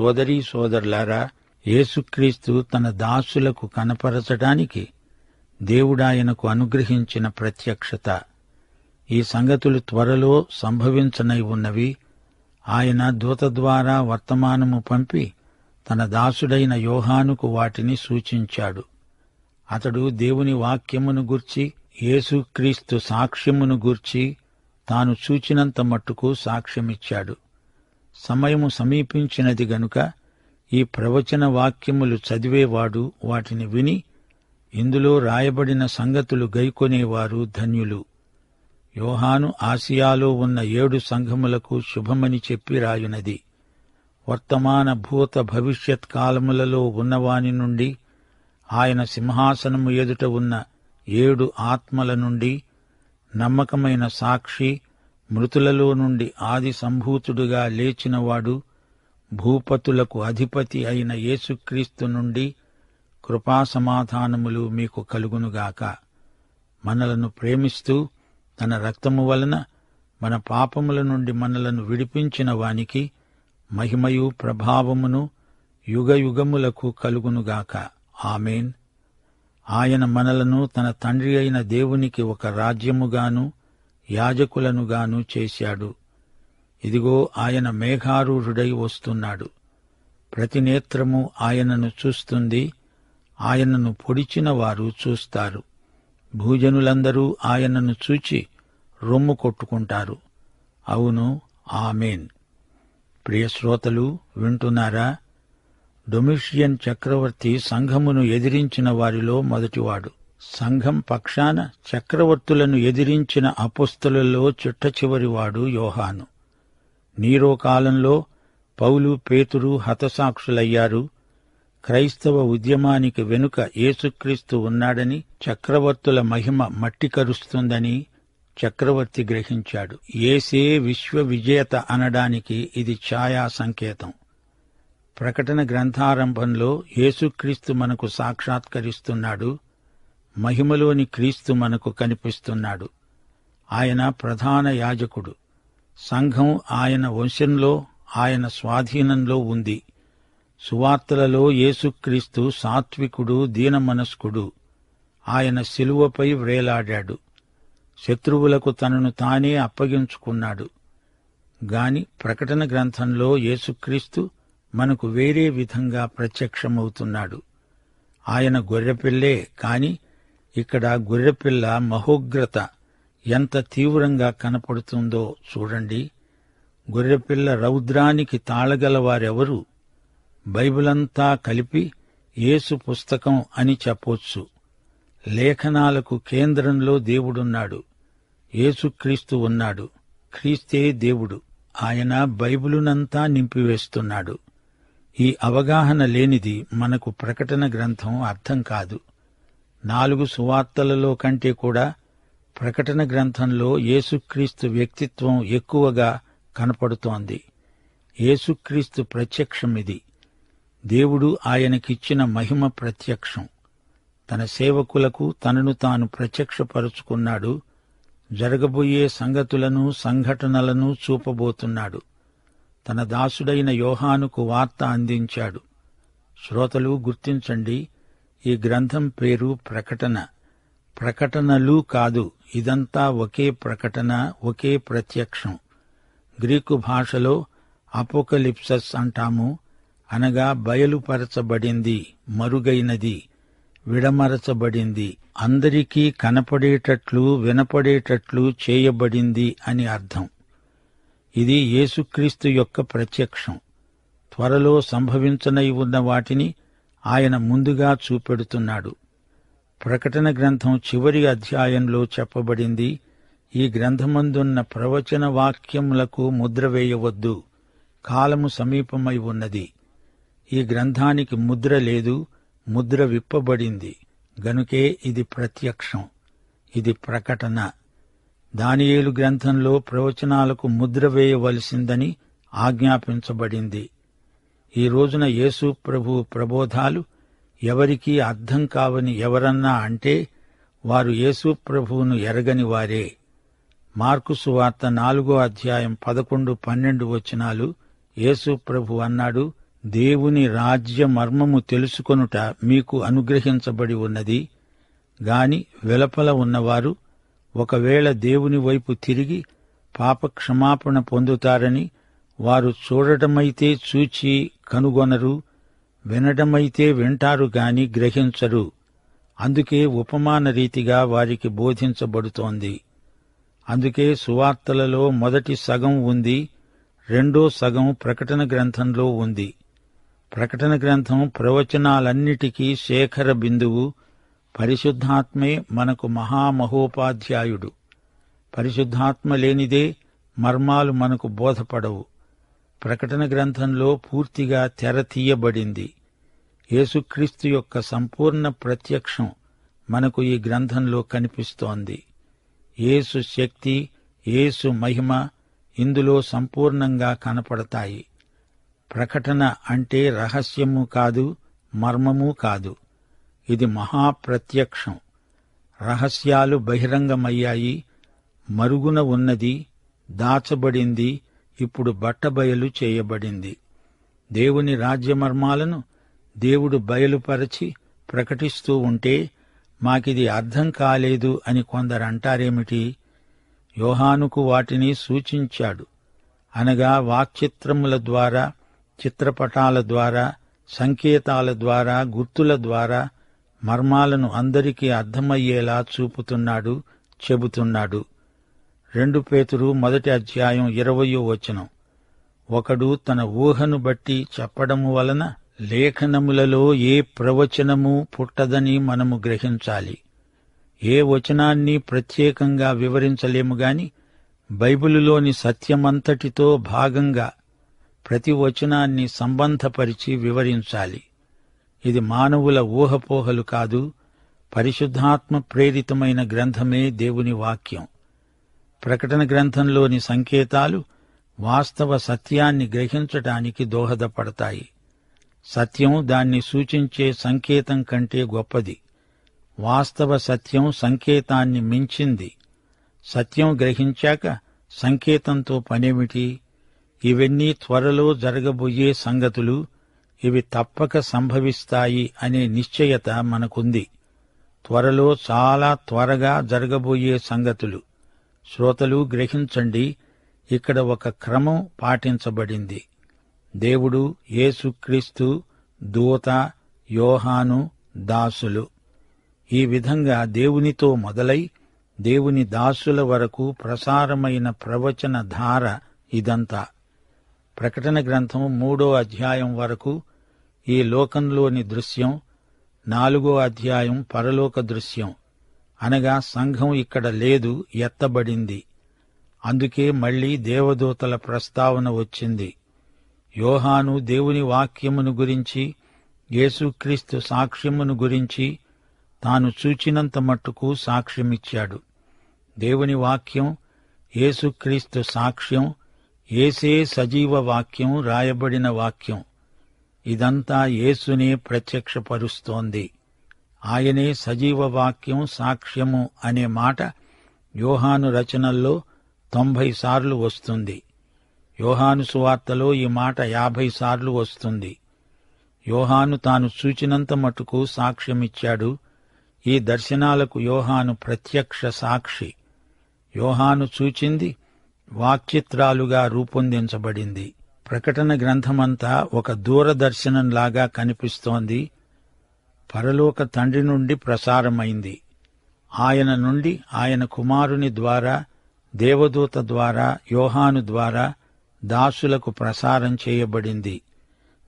సోదరీ సోదరులారా యేసుక్రీస్తు తన దాసులకు కనపరచడానికి దేవుడాయనకు అనుగ్రహించిన ప్రత్యక్షత. ఈ సంగతులు త్వరలో సంభవించనై ఉన్నవి. ఆయన దూత ద్వారా వర్తమానము పంపి తన దాసుడైన యోహానుకు వాటిని సూచించాడు. అతడు దేవుని వాక్యమును గూర్చి యేసుక్రీస్తు సాక్ష్యమును గూర్చి తాను చూచినంత మట్టుకు సాక్ష్యమిచ్చాడు. సమయము సమీపించినది గనుక ఈ ప్రవచన వాక్యములు చదివేవాడు వాటిని విని ఇందులో రాయబడిన సంగతులు గైకొనేవారు ధన్యులు. యోహాను ఆసియాలో ఉన్న ఏడు సంఘములకు శుభమని చెప్పి రాయునది. వర్తమాన భూత భవిష్యత్ కాలములలో ఉన్నవాని నుండి ఆయన సింహాసనము ఎదుట ఉన్న ఏడు ఆత్మల నుండి నమ్మకమైన సాక్షి మృతులలో నుండి ఆది సంభూతుడుగా లేచినవాడు భూపతులకు అధిపతి అయిన యేసుక్రీస్తు నుండి కృపాసమాధానములు మీకు కలుగునుగాక. మనలను ప్రేమిస్తూ తన రక్తము వలన మన పాపముల నుండి మనలను విడిపించిన వానికి మహిమయు ప్రభావమును యుగయుగములకు కలుగునుగాక. ఆమెన్. ఆయన మనలను తన తండ్రి అయిన దేవునికి ఒక రాజ్యముగాను యాజకులనుగాను చేశాడు. ఇదిగో ఆయన మేఘారూఢుడై వస్తున్నాడు. ప్రతి నేత్రము ఆయనను చూస్తుంది. ఆయనను పొడిచిన వారు చూస్తారు. భూజనులందరూ ఆయనను చూచి రొమ్ము కొట్టుకుంటారు. అవును ఆమెన్. ప్రియశ్రోతలు వింటున్నారా? డొమిషియన్ చక్రవర్తి సంఘమును ఎదిరించిన వారిలో మొదటివాడు. సంఘం పక్షాన చక్రవర్తులను ఎదిరించిన అపుస్తులలో చిట్ట చివరివాడు యోహాను. నీరో కాలంలో పౌలు పేతురు హతసాక్షులయ్యారు. క్రైస్తవ ఉద్యమానికి వెనుక యేసుక్రీస్తు ఉన్నాడని చక్రవర్తుల మహిమ మట్టి కరుస్తుందని చక్రవర్తి గ్రహించాడు. ఏసే విశ్వ విజేత అనడానికి ఇది ఛాయా సంకేతం. ప్రకటన గ్రంథారంభంలో యేసుక్రీస్తు మనకు సాక్షాత్కరిస్తున్నాడు. మహిమలోని క్రీస్తు మనకు కనిపిస్తున్నాడు. ఆయన ప్రధాన యాజకుడు. సంఘం ఆయన వంశంలో ఆయన స్వాధీనంలో ఉంది. సువార్తలలో యేసుక్రీస్తు సాత్వికుడు దీనమనస్కుడు. ఆయన శిలువపై వ్రేలాడాడు శత్రువులకు తనను తానే అప్పగించుకున్నాడు. గాని ప్రకటన గ్రంథంలో యేసుక్రీస్తు మనకు వేరే విధంగా ప్రత్యక్షమవుతున్నాడు. ఆయన గొర్రెపిల్లే కాని ఇక్కడ గొర్రెపిల్ల మహోగ్రత ఎంత తీవ్రంగా కనపడుతుందో చూడండి. గొర్రెపిల్ల రౌద్రానికి తాళగలవారెవరు? బైబిలంతా కలిపి యేసు పుస్తకం అని చెప్పొచ్చు. లేఖనాలకు కేంద్రంలో దేవుడున్నాడు. యేసుక్రీస్తు ఉన్నాడు. క్రీస్తే దేవుడు. ఆయన బైబిలునంతా నింపివేస్తున్నాడు. ఈ అవగాహన లేనిది మనకు ప్రకటన గ్రంథం అర్థం కాదు. నాలుగు సువార్తలలో కంటే కూడా ప్రకటన గ్రంథంలో యేసుక్రీస్తు వ్యక్తిత్వం ఎక్కువగా కనపడుతోంది. యేసుక్రీస్తు ప్రత్యక్షమిది దేవుడు ఆయనకిచ్చిన మహిమ ప్రత్యక్షం. తన సేవకులకు తనను తాను ప్రత్యక్షపరుచుకున్నాడు. జరగబోయే సంగతులను సంఘటనలను చూపబోతున్నాడు. తన దాసుడైన యోహానుకు వార్త అందించాడు. శ్రోతలు గుర్తించండి ఈ గ్రంథం పేరు ప్రకటన. ప్రకటనలు కాదు ఇదంతా ఒకే ప్రకటన ఒకే ప్రత్యక్షం. గ్రీకు భాషలో అపోకలిప్సస్ అంటాము. అనగా బయలుపరచబడింది మరుగైనది విడమరచబడింది అందరికీ కనపడేటట్లు వినపడేటట్లు చేయబడింది అని అర్థం. ఇది యేసుక్రీస్తు యొక్క ప్రత్యక్షం. త్వరలో సంభవించనై ఉన్న వాటిని ఆయన ముందుగా చూపెడుతున్నాడు. ప్రకటన గ్రంథం చివరి అధ్యాయంలో చెప్పబడింది ఈ గ్రంథమందున్న ప్రవచన వాక్యములకు ముద్ర వేయవద్దు కాలము సమీపమై ఉన్నది. ఈ గ్రంథానికి ముద్ర లేదు ముద్ర విప్పబడింది. గనుకే ఇది ప్రత్యక్షం ఇది ప్రకటన. దానియేలు గ్రంథంలో ప్రవచనాలకు ముద్ర వేయవలసిందని ఆజ్ఞాపించబడింది. ఈ రోజున యేసు ప్రభు ప్రబోధాలు ఎవరికీ అర్థం కావని ఎవరన్నా అంటే వారు యేసు ప్రభువును ఎరగని వారే. మార్కు సువార్త నాలుగో అధ్యాయం పదకొండు పన్నెండు వచనాలు యేసు ప్రభు అన్నాడు దేవుని రాజ్య మర్మము తెలుసుకొనుట మీకు అనుగ్రహించబడి ఉన్నది. గాని వెలపల ఉన్నవారు ఒకవేళ దేవుని వైపు తిరిగి పాపక్షమాపణ పొందుతారని వారు చూడటమైతే చూచి కనుగొనరు వినడమైతే వింటారు గాని గ్రహించరు. అందుకే ఉపమాన రీతిగా వారికి బోధించబడుతోంది. అందుకే సువార్తలలో మొదటి సగం ఉంది రెండో సగం ప్రకటన గ్రంథంలో ఉంది. ప్రకటన గ్రంథం ప్రవచనాలన్నిటికీ శేఖర బిందువు పరిశుద్ధాత్మే మనకు మహామహోపాధ్యాయుడు. పరిశుద్ధాత్మ లేనిదే మర్మాలు మనకు బోధపడవు. ప్రకటన గ్రంథంలో పూర్తిగా తెర తీయబడింది యేసుక్రీస్తు యొక్క సంపూర్ణ ప్రత్యక్షం మనకు ఈ గ్రంథంలో కనిపిస్తోంది. యేసు శక్తి యేసు మహిమ ఇందులో సంపూర్ణంగా కనపడతాయి. ప్రకటన అంటే రహస్యము కాదు మర్మము కాదు. ఇది మహాప్రత్యక్షం. రహస్యాలు బహిరంగమయ్యాయి మరుగున ఉన్నది దాచబడింది ఇప్పుడు బట్టబయలు చేయబడింది. దేవుని రాజ్యమర్మాలను దేవుడు బయలుపరచి ప్రకటిస్తూ ఉంటే మాకిది అర్థం కాలేదు అని కొందరు అంటారేమిటి? యోహానుకు వాటిని సూచించాడు. అనగా వాక్చిత్రముల ద్వారా చిత్రపటాల ద్వారా సంకేతాల ద్వారా గుర్తుల ద్వారా మర్మాలను అందరికీ అర్థమయ్యేలా చూపుతున్నాడు చెబుతున్నాడు. రెండు పేతురు మొదటి అధ్యాయం ఇరవయో వచనం. ఒకడు తన ఊహను బట్టి చెప్పడము వలన లేఖనములలో ఏ ప్రవచనము పుట్టదని మనము గ్రహించాలి. ఏ వచనాన్ని ప్రత్యేకంగా వివరించలేము గాని బైబిలులోని సత్యమంతటితో భాగంగా ప్రతి వచనాన్ని సంబంధపరిచి వివరించాలి. ఇది మానవుల ఊహపోహలు కాదు పరిశుద్ధాత్మ ప్రేరితమైన గ్రంథమే దేవుని వాక్యం. ప్రకటన గ్రంథంలోని సంకేతాలు వాస్తవ సత్యాన్ని గ్రహించటానికి దోహదపడతాయి. సత్యం దాన్ని సూచించే సంకేతం కంటే గొప్పది. వాస్తవ సత్యం సంకేతాన్ని మించింది. సత్యం గ్రహించాక సంకేతంతో పనేమిటి? ఇవన్నీ త్వరలో జరగబోయే సంగతులు ఇవి తప్పక సంభవిస్తాయి అనే నిశ్చయత మనకుంది. త్వరలో చాలా త్వరగా జరగబోయే సంగతులు. శ్రోతలు గ్రహించండి ఇక్కడ ఒక క్రమం పాటించబడింది. దేవుడు యేసుక్రీస్తు దూత యోహాను దాసులు. ఈ విధంగా దేవునితో మొదలై దేవుని దాసుల వరకు ప్రసారమైన ప్రవచన ధార ఇదంతా. ప్రకటన గ్రంథం మూడో అధ్యాయం వరకు ఈ లోకంలోని దృశ్యం నాలుగో అధ్యాయం పరలోక దృశ్యం. అనగా సంఘం ఇక్కడ లేదు ఎత్తబడింది. అందుకే మళ్ళీ దేవదూతల ప్రస్తావన వచ్చింది. యోహాను దేవుని వాక్యమును గురించి యేసుక్రీస్తు సాక్ష్యమును గురించి తాను చూచినంత మట్టుకు సాక్ష్యమిచ్చాడు. దేవుని వాక్యం యేసుక్రీస్తు సాక్ష్యం ఏసే సజీవ వాక్యం రాయబడిన వాక్యం. ఇదంతా యేసునే ప్రత్యక్షపరుస్తోంది. ఆయనే సజీవ వాక్యం సాక్ష్యము అనే మాట యోహాను రచనల్లో తొంభై సార్లు వస్తుంది. యోహాను సువార్తలో ఈ మాట యాభై సార్లు వస్తుంది. యోహాను తాను సూచినంత మటుకు సాక్ష్యమిచ్చాడు. ఈ దర్శనాలకు యోహాను ప్రత్యక్ష సాక్షి. యోహాను చూచింది వాక్చిత్రాలుగా రూపొందించబడింది. ప్రకటన గ్రంథమంతా ఒక దూరదర్శనంలాగా కనిపిస్తోంది. పరలోక తండ్రి నుండి ప్రసారమైంది. ఆయన నుండి ఆయన కుమారుని ద్వారా దేవదూత ద్వారా యోహాను ద్వారా దాసులకు ప్రసారం చేయబడింది.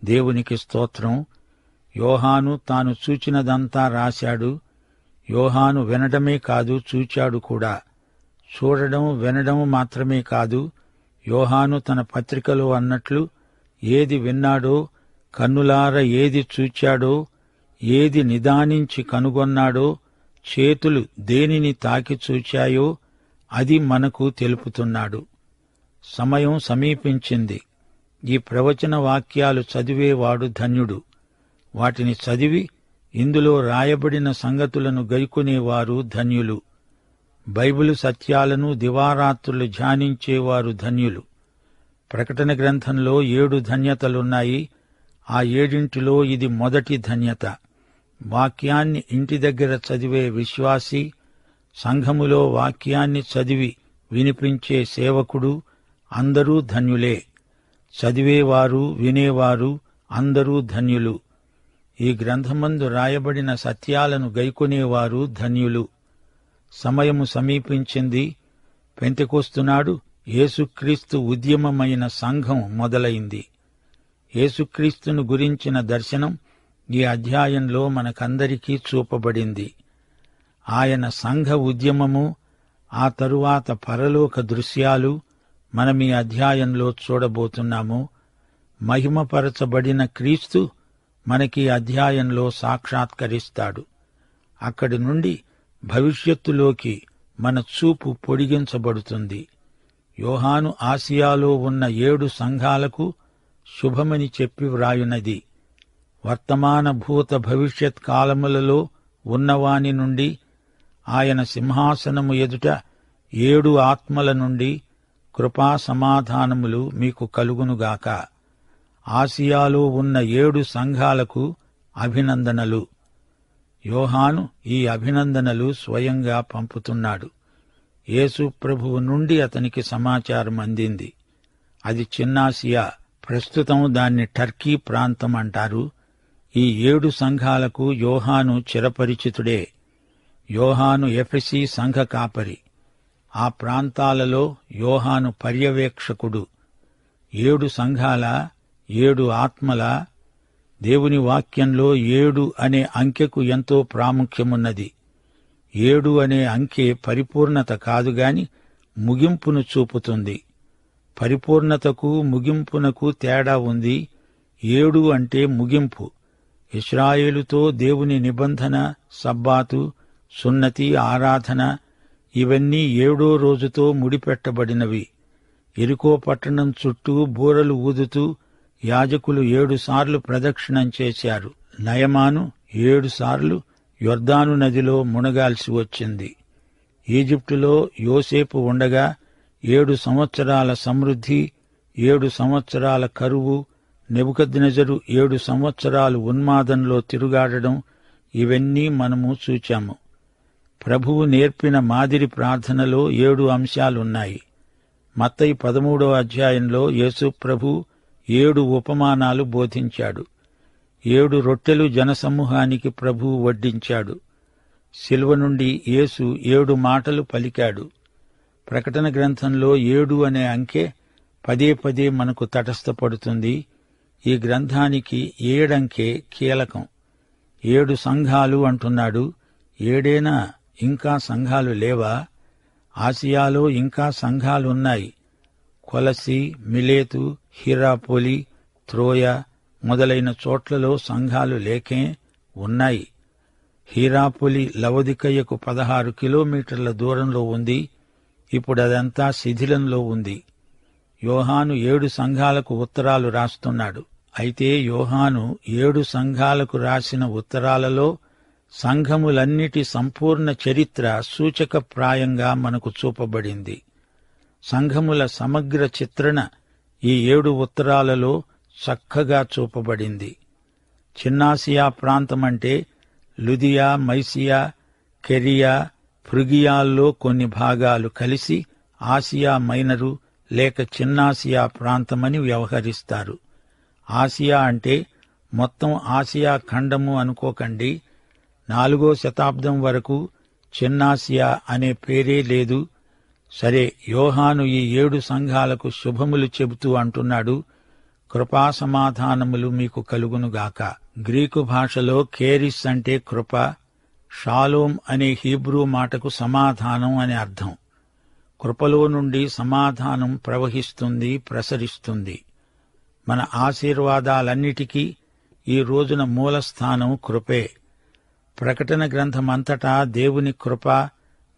దేవునికి స్తోత్రం. యోహాను తాను చూచినదంతా రాశాడు. యోహాను వినడమే కాదు చూచాడు కూడా. చూడడం వినడం మాత్రమే కాదు యోహాను తన పత్రికలో అన్నట్లు ఏది విన్నాడో కన్నులార ఏది చూచాడో ఏది నిదానించి కనుగొన్నాడో చేతులు దేనిని తాకి చూచాయో అది మనకు తెలుపుతున్నాడు. సమయం సమీపించింది. ఈ ప్రవచన వాక్యాలు చదివేవాడు ధన్యుడు. వాటిని చదివి ఇందులో రాయబడిన సంగతులను గైకొనేవారు ధన్యులు. బైబిలు సత్యాలను దివారాత్రులు ధ్యానించేవారు ధన్యులు. ప్రకటన గ్రంథంలో ఏడు ధన్యతలున్నాయి. ఆ ఏడింటిలో ఇది మొదటి ధన్యత. వాక్యాన్ని ఇంటి దగ్గర చదివే విశ్వాసి సంఘములో వాక్యాన్ని చదివి వినిపించే సేవకుడు అందరూ ధన్యులే. చదివేవారు వినేవారు అందరూ ధన్యులు. ఈ గ్రంథమందు రాయబడిన సత్యాలను గైకొనేవారు ధన్యులు. సమయము సమీపించింది. పెంతెకొస్తున్నాడు యేసుక్రీస్తు ఉద్యమమైన సంఘం మొదలైంది. యేసుక్రీస్తును గురించిన దర్శనం ఈ అధ్యాయంలో మనకందరికీ చూపబడింది. ఆయన సంఘ ఉద్యమము ఆ తరువాత పరలోక దృశ్యాలు మనం ఈ అధ్యాయంలో చూడబోతున్నాము. మహిమపరచబడిన క్రీస్తు మనకి ఈ అధ్యాయంలో సాక్షాత్కరిస్తాడు. అక్కడి నుండి భవిష్యత్తులోకి మన చూపు పొడిగించబడుతుంది. యోహాను ఆసియాలో ఉన్న ఏడు సంఘాలకు శుభమని చెప్పి వ్రాయునది. వర్తమాన భూత భవిష్యత్ కాలములలో ఉన్నవాని నుండి ఆయన సింహాసనము ఎదుట ఏడు ఆత్మల నుండి కృపా సమాధానములు మీకు కలుగునుగాక. ఆసియాలో ఉన్న ఏడు సంఘాలకు అభినందనలు. యోహాను ఈ అభినందనలు స్వయంగా పంపుతున్నాడు. యేసు ప్రభువు నుండి అతనికి సమాచారం అందింది. అది చిన్నాసియా ప్రస్తుతం దాన్ని టర్కీ ప్రాంతం అంటారు. ఈ ఏడు సంఘాలకు యోహాను చిరపరిచితుడే. యోహాను ఎఫెసి సంఘ కాపరి. ఆ ప్రాంతాలలో యోహాను పర్యవేక్షకుడు. ఏడు సంఘాల ఏడు ఆత్మల దేవుని వాక్యంలో ఏడు అనే అంకెకు ఎంతో ప్రాముఖ్యమున్నది. ఏడు అనే అంకె పరిపూర్ణత కాదుగాని ముగింపును చూపుతుంది. పరిపూర్ణతకు ముగింపునకు తేడా ఉంది. ఏడు అంటే ముగింపు. ఇస్రాయేలుతో దేవుని నిబంధన సబ్బాతు సున్నతి ఆరాధన ఇవన్నీ ఏడో రోజుతో ముడిపెట్టబడినవి. ఎరుకో పట్టణం చుట్టూ బూరలు ఊదుతూ యాజకులు ఏడుసార్లు ప్రదక్షిణం చేశారు. నయమాను ఏడుసార్లు యొర్దాను నదిలో మునగాల్సి వచ్చింది. ఈజిప్టులో యోసేపు ఉండగా ఏడు సంవత్సరాల సమృద్ధి ఏడు సంవత్సరాల కరువు నెబుకద్నెజరు ఏడు సంవత్సరాలు ఉన్మాదంలో తిరుగాడడం ఇవన్నీ మనము చూచాము. ప్రభువు నేర్పిన మాదిరి ప్రార్థనలో ఏడు అంశాలున్నాయి. మత్తయి పదమూడో అధ్యాయంలో యేసు ప్రభు ఏడు ఉపమానాలు బోధించాడు. ఏడు రొట్టెలు జనసమూహానికి ప్రభువు వడ్డించాడు. శిల్వ నుండి యేసు ఏడు మాటలు పలికాడు. ప్రకటన గ్రంథంలో ఏడు అనే అంకె పదే పదే మనకు తటస్థపడుతుంది. ఈ గ్రంథానికి ఏడంకే కీలకం. ఏడు సంఘాలు అంటున్నాడు. ఏడేనా ఇంకా సంఘాలు లేవా? ఆసియాలో ఇంకా సంఘాలున్నాయి. కొలసి మిలేతు హిరాపోలి త్రోయ మొదలైన చోట్లలో సంఘాలు లేకే ఉన్నాయి. హీరాపులి లవదికయ్యకు పదహారు కిలోమీటర్ల దూరంలో ఉంది. ఇప్పుడదంతా శిథిలంలో ఉంది. యోహాను ఏడు సంఘాలకు ఉత్తరాలు రాస్తున్నాడు. అయితే యోహాను ఏడు సంఘాలకు రాసిన ఉత్తరాలలో సంఘములన్నిటి సంపూర్ణ చరిత్ర సూచకప్రాయంగా మనకు చూపబడింది. సంఘముల సమగ్ర చిత్రణ ఈ ఏడు ఉత్తరాలలో చక్కగా చూపబడింది. చిన్నాసియా ప్రాంతమంటే లుదియా మైసియా కెరియా ఫ్రుగియాల్లో కొన్ని భాగాలు కలిసి ఆసియా మైనరు లేక చిన్నాసియా ప్రాంతమని వ్యవహరిస్తారు. ఆసియా అంటే మొత్తం ఆసియా ఖండము అనుకోకండి. నాలుగో శతాబ్దం వరకు చిన్నాసియా అనే పేరే లేదు. సరే యోహాను ఈ ఏడు సంఘాలకు శుభములు చెబుతూ అంటున్నాడు. కృపాసమాధానములు మీకు కలుగునుగాక గ్రీకు భాషలో కేరిస్ అంటే కృప షాలోం అనే హీబ్రూ మాటకు సమాధానం అని అర్థం. కృపలో నుండి సమాధానం ప్రవహిస్తుంది ప్రసరిస్తుంది. మన ఆశీర్వాదాలన్నిటికీ ఈ రోజున మూలస్థానం కృపే. ప్రకటన గ్రంథమంతటా దేవుని కృప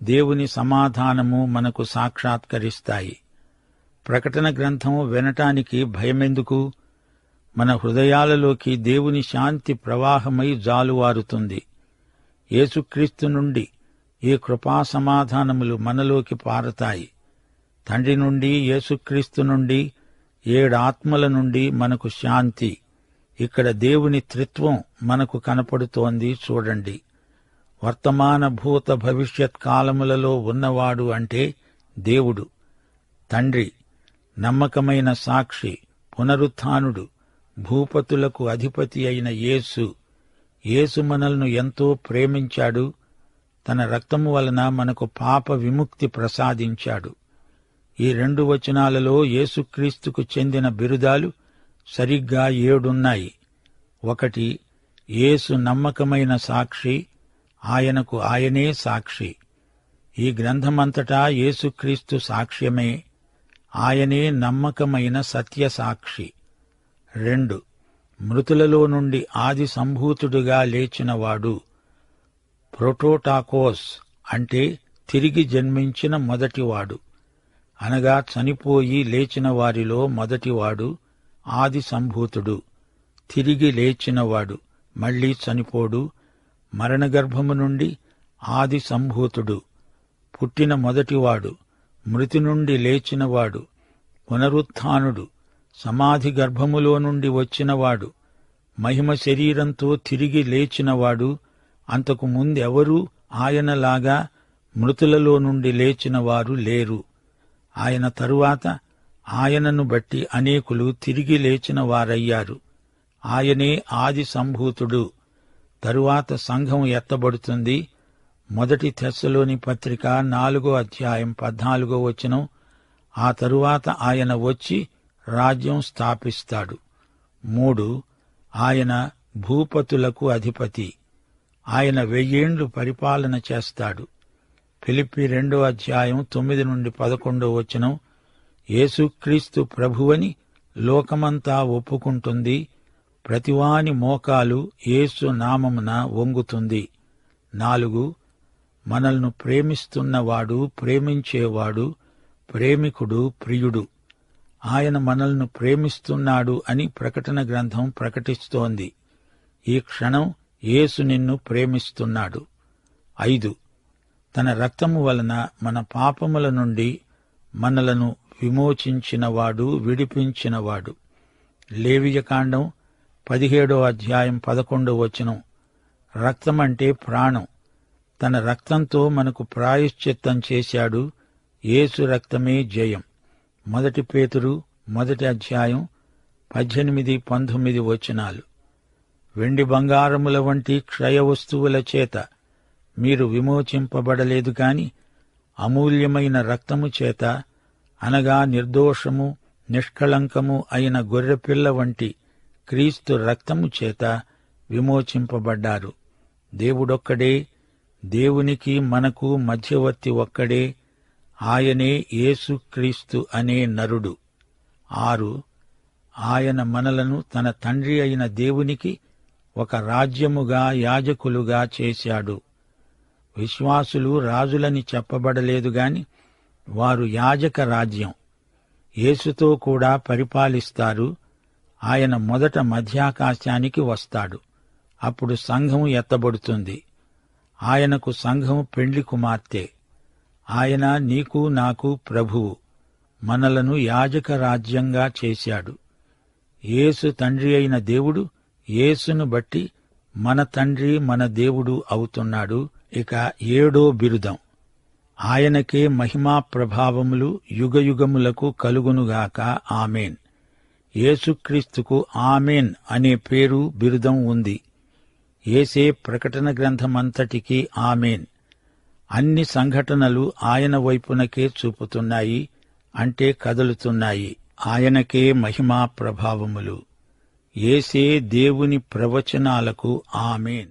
దేవుని సమాధానము మనకు సాక్షాత్కరిస్తాయి. ప్రకటన గ్రంథం వినటానికి భయమెందుకు? మన హృదయాలలోకి దేవుని శాంతి ప్రవాహమై జాలువారుతుంది. యేసుక్రీస్తు నుండి ఈ కృపా సమాధానములు మనలోకి పారతాయి. తండ్రి నుండి యేసుక్రీస్తు నుండి ఏడాత్మల నుండి మనకు శాంతి. ఇక్కడ దేవుని త్రిత్వం మనకు కనపడుతోంది చూడండి. వర్తమాన భూత భవిష్యత్ కాలములలో ఉన్నవాడు అంటే దేవుడు. తండ్రి నమ్మకమైన సాక్షి పునరుత్థానుడు భూపతులకు అధిపతి అయిన యేసు. యేసు మనల్ని ఎంతో ప్రేమించాడు తన రక్తము వలన మనకు పాప విముక్తి ప్రసాదించాడు. ఈ రెండు వచనాలలో యేసుక్రీస్తుకు చెందిన బిరుదాలు సరిగ్గా ఏడున్నాయి. ఒకటి యేసు నమ్మకమైన సాక్షి ఆయనకు ఆయనే సాక్షి. ఈ గ్రంథమంతటా యేసుక్రీస్తు సాక్ష్యమే ఆయనే నమ్మకమైన సత్య సాక్షి. రెండు మృతులలో నుండి ఆది సంభూతుడుగా లేచినవాడు. ప్రోటోటాకోస్ అంటే తిరిగి జన్మించిన మొదటివాడు. అనగా చనిపోయి లేచిన వారిలో మొదటివాడు ఆది సంభూతుడు. తిరిగి లేచినవాడు మళ్ళీ చనిపోడు. మరణగర్భము నుండి ఆది సంభూతుడు. పుట్టిన మొదటివాడు మృతి నుండి లేచినవాడు పునరుత్థానుడు. సమాధి గర్భములో నుండి వచ్చినవాడు మహిమ శరీరంతో తిరిగి లేచినవాడు అంతకు ముందెవరూ ఆయనలాగా మృతులలో నుండి లేచిన వారు లేరు. ఆయన తరువాత ఆయనను బట్టి అనేకులు తిరిగి లేచిన వారయ్యారు. ఆయనే ఆది సంభూతుడు. తరువాత సంఘం ఎత్తబడుతుంది. మొదటి తెస్సలోని పత్రిక నాలుగో అధ్యాయం పద్నాలుగో వచనం. ఆ తరువాత ఆయన వచ్చి రాజ్యం స్థాపిస్తాడు. మూడు ఆయన భూపతులకు అధిపతి. ఆయన వెయ్యేండ్లు పరిపాలన చేస్తాడు. ఫిలిప్పి రెండో అధ్యాయం తొమ్మిది నుండి పదకొండో వచనం యేసుక్రీస్తు ప్రభువని లోకమంతా ఒప్పుకుంటుంది. ప్రతివాని మోకాలు యేసు నామమున వంగుతుంది. నాలుగు మనల్ని ప్రేమిస్తున్నవాడు ప్రేమించేవాడు ప్రేమికుడు ప్రియుడు. ఆయన మనల్ని ప్రేమిస్తున్నాడు అని ప్రకటన గ్రంథం ప్రకటిస్తోంది. ఈ క్షణం యేసు నిన్ను ప్రేమిస్తున్నాడు. ఐదు తన రక్తము వలన మన పాపముల నుండి మనలను విమోచించినవాడు విడిపించినవాడు. లేవియకాండం పదిహేడో అధ్యాయం పదకొండో వచనం. రక్తమంటే ప్రాణం. తన రక్తంతో మనకు ప్రాయశ్చిత్తం చేశాడు. యేసు రక్తమే జయం. మొదటి పేతురు మొదటి అధ్యాయం పద్దెనిమిది పంతొమ్మిది వచనాలు. వెండి బంగారముల వంటి క్షయ వస్తువుల చేత మీరు విమోచింపబడలేదు కాని అమూల్యమైన రక్తము చేత అనగా నిర్దోషము నిష్కళంకము అయిన గొర్రెపిల్ల వంటి క్రీస్తు రక్తము చేత విమోచింపబడ్డారు. దేవుడొక్కడే దేవునికి మనకు మధ్యవర్తి ఒక్కడే ఆయనే యేసుక్రీస్తు అనే నరుడు. ఆరు ఆయన మనలను తన తండ్రి అయిన దేవునికి ఒక రాజ్యముగా యాజకులుగా చేశాడు. విశ్వాసులు రాజులని చెప్పబడలేదు గాని వారు యాజక రాజ్యం. యేసుతో కూడా పరిపాలిస్తారు. ఆయన మొదట మధ్యాకాశానికి వస్తాడు. అప్పుడు సంఘం ఎత్తబడుతుంది. ఆయనకు సంఘం పెండ్లి కుమార్తె. ఆయన నీకు నాకు ప్రభువు. మనలను యాజక రాజ్యంగా చేశాడు. యేసు తండ్రి అయిన దేవుడు యేసును బట్టి మన తండ్రి మన దేవుడు అవుతున్నాడు. ఇక ఏడో బిరుదం. ఆయనకే మహిమా ప్రభావములు యుగయుగములకు కలుగునుగాక. ఆమెన్. యేసుక్రీస్తుకు ఆమెన్ అనే పేరు బిరుదం ఉంది. ఏసే ప్రకటన గ్రంథమంతటికి ఆమెన్. అన్ని సంఘటనలు ఆయన వైపునకే చూపుతున్నాయి అంటే కదులుతున్నాయి. ఆయనకే మహిమా ప్రభావములు. ఏసే దేవుని ప్రవచనాలకు ఆమెన్.